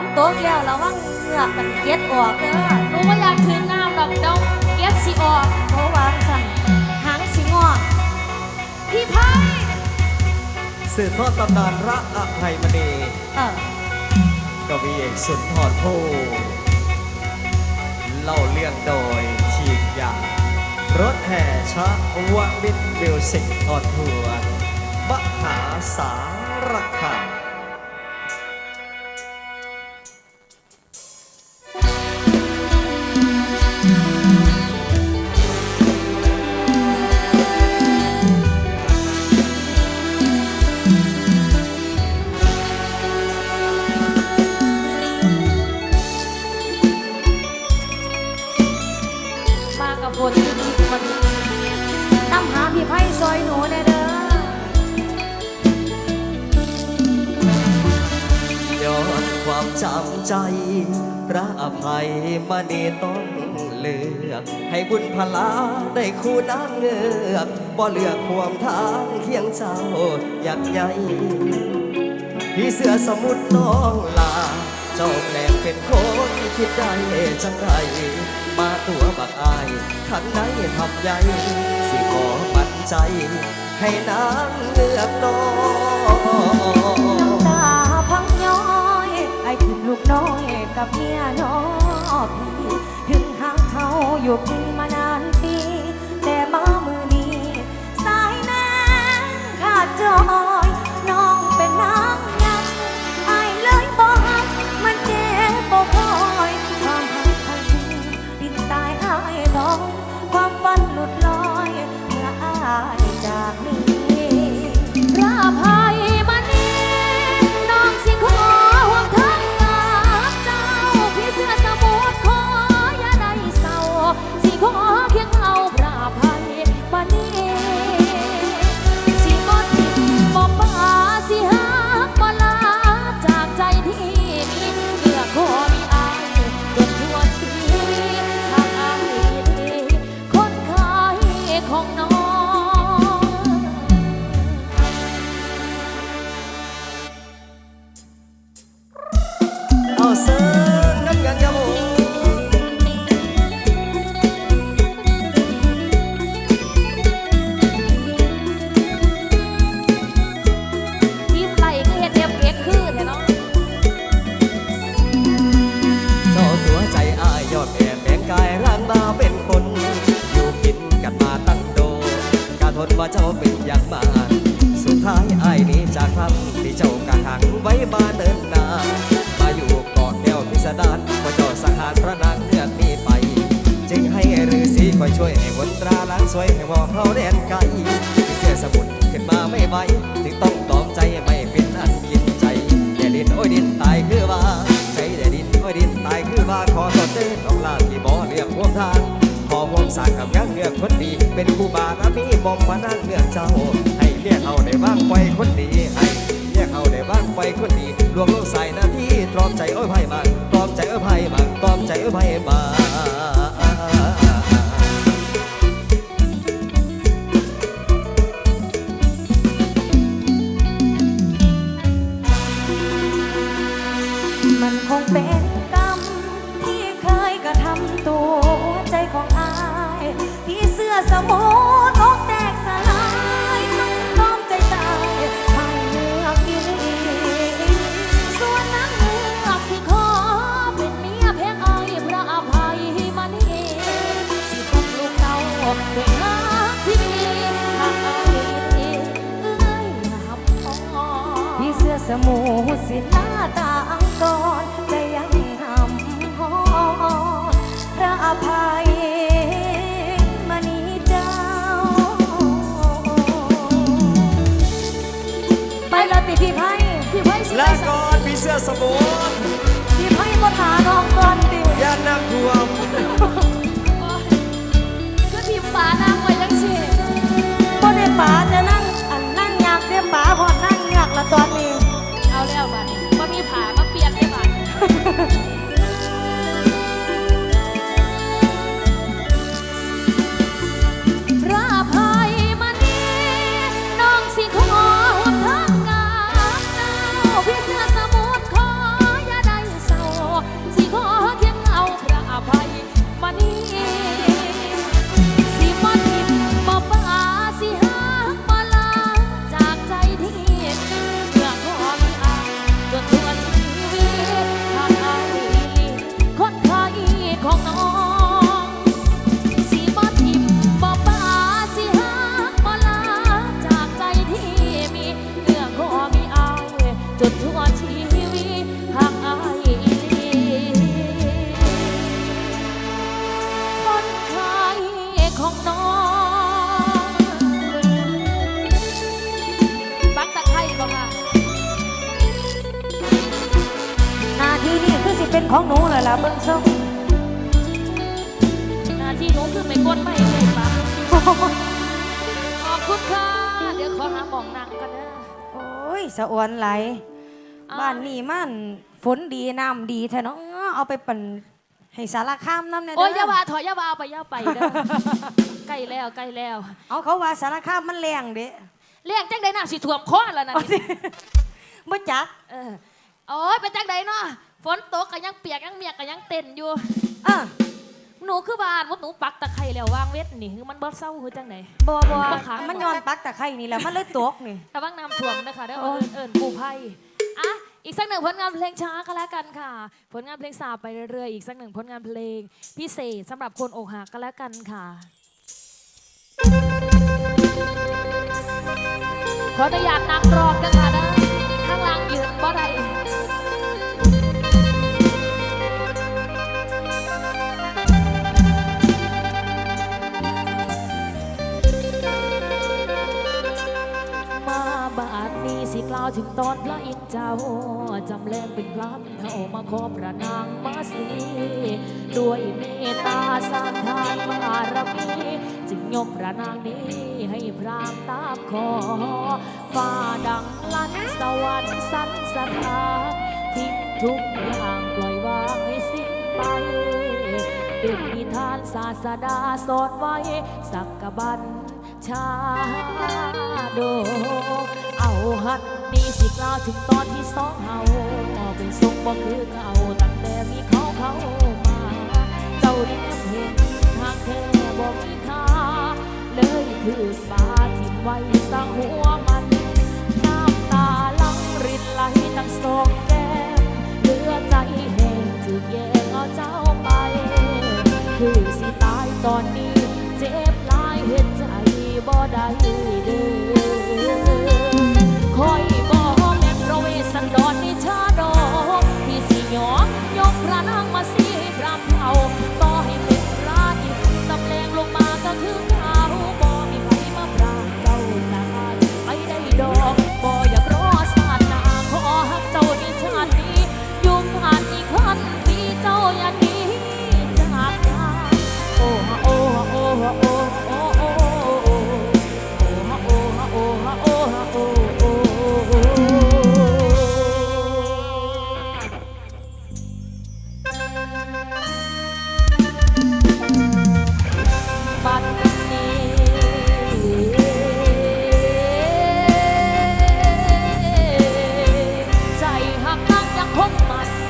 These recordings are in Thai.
นตกแล้วระวังเหงือกมันเก็ดออกเด้อหนูว่าอยากถึงน้ำดอกเดาเก็บสิออกเพราะวางสั่นหางสิงอกพี่ไพ่สืบทอดตำนานระอภัยมณีเออกวีเอกสุนทรภู่เล่าเรื่องโดยทีมยางรถแห่ชะวมิตรมิวสิกออนทัวร์มหาสารคาม ความจำใจ พระอภัยมณีต้องเลือก ให้บุญพลาได้คู่นางเงือกบ่เลือกห่วงทางเคียงเจ้าอยากใหญ่พี่เสือสมุทรน้องลา เจ้าแปลงเป็นคนคิดได้จังไรมาตัวบักอายขันไหนทำใหญ่สิขอปันใจ ให้นางเงือกน้อง กับเมียน้องพี่ถึงหางเขาอยู่กินมา ว่าเจ้าเป็นอย่างมากสุดท้ายอายหนี้จากทำที่เจ้ากะหังไว้มาเดินนานมาอยู่เกาะแก้วพิสดารพอเจ้าสังหารพระนางเลือกนี้ไป จึงให้ฤาษีคอยช่วยให้วนตราล้างสวยให้บอกเขาแดนไกลเสียสมุนขึ้นมาไม่ไหวถึงต้องตอมใจไม่เป็นอันกินใจแต่ดินโอ้ยดินตายคือว่าใจแต่ดินโอ้ยดินตายคือว่าขอตอดเต้นของลาที่บ่เรียกพวกทาง สร้างกับยังเลือกคนดี เป็นกูบารมีบอมมานั่งเลือกเจ้า ให้เรียกเอาได้บ้างไปคนดีให้เรียกเอาได้บ้างไปคนดีรวมลงใส่หน้าที่ตรอมใจเอ้ยไพ่บางตรอมใจเอ้ยไพ่บางตรอมใจเอ้ยไพ่บาง สื้อสมุทรสิหน้าตาอังกรแต่ยังหำหอพระอภัยมณีเจ้า ไปละติพี่ไพ่พี่ไพ่สิลาก่อนพี่เสื้อสมุน ของหนูเลยล่ะเบิ่งส่งหน้าที่หนูคือไม่กดไม่เลยปะขอบคุณค่ะ เดี๋ยวขอหาหมองนั่งกันนะโอ้ยสะอวนไหลบ้านนี้มันฝนดีน้ำดีแท้เนาะเอาไปปั่นให้สารคามน้ำเนี่ยโอ้ยอยาเด้อว่าถอยอยาว่าเอาไปอยาไปเด้อใกล้แล้วใกล้แล้ว เอาเขาว่าสารคามมันแรงเด้เลี้ยงจังใดน้ำสิท่วมคอแล้วนะนี่บ่จักเออโอ้ยเป็นจังใดเนาะ ฝนตกก็ยังเปียกยังเมียกก็ยังเต้นอยู่อะหนูคือบ้านว่าหนูปักตะไคร้แล้ววางเวทนี่คือมันบ่เศร้าคือจังไหนบ่บ่บ่ขังมันย้อนปักตะไคร่นี่แหละมันเลยตกนี่ ระวังน้ำท่วมนะคะเด้อโอ้เอิยญเอิญกู้ภัยอะอีกสักหนึ่งผลงานเพลงช้าก็แล้วกันค่ะ ผลงานเพลงสาวไปเรื่อยๆอีกสักหนึ่งผลงานเพลง พิเศษสำหรับคนอกหักก็แล้วกันค่ะ ขออนุญาตนั่งรอบนะคะนะข้างล่างยืนบ่ได้ ถึงตอนพระอินทร์เจ้า จำแรงเป็นพระเท่ามาขอพระนางมาสีด้วยเมตตาสร้างทานบารมีจึงยกพระนางนี้ให้พรามตามขอฟ้าดังลั่นสวรรค์สันสถานทิ้งทุกอย่างปล่อยวางให้สิ้นไปเป็นนิทานศาสดาสอนไว้ สักกบันชาโดเอาหัน นี้สิกล่าวถึงตอนที่สองเฮาเป็นทรงบ่คือเก่าตั้งแต่มีเขาเข้ามา เจ้าเรียบเห็นทางแค่บ่มีค่าเลยถือปาทิมไว้สร้างหัวมัน น้ำตาลังรินไหลตั้งสองแก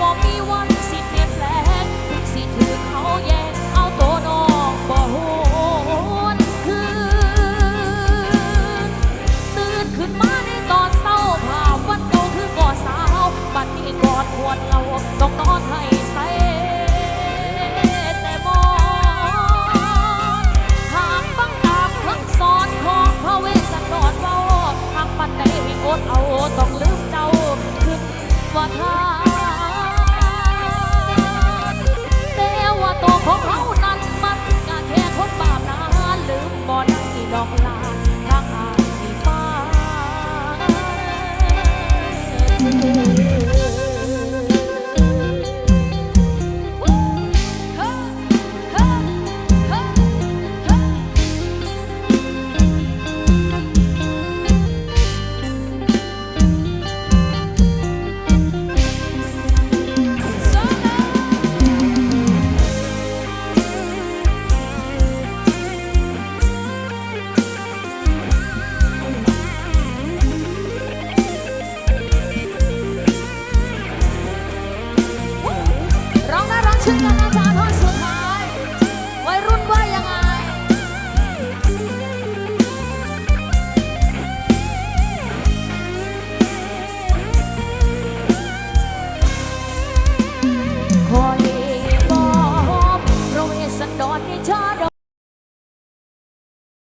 บอกมีวันสิเปลี่ยนแปลงสิถึอ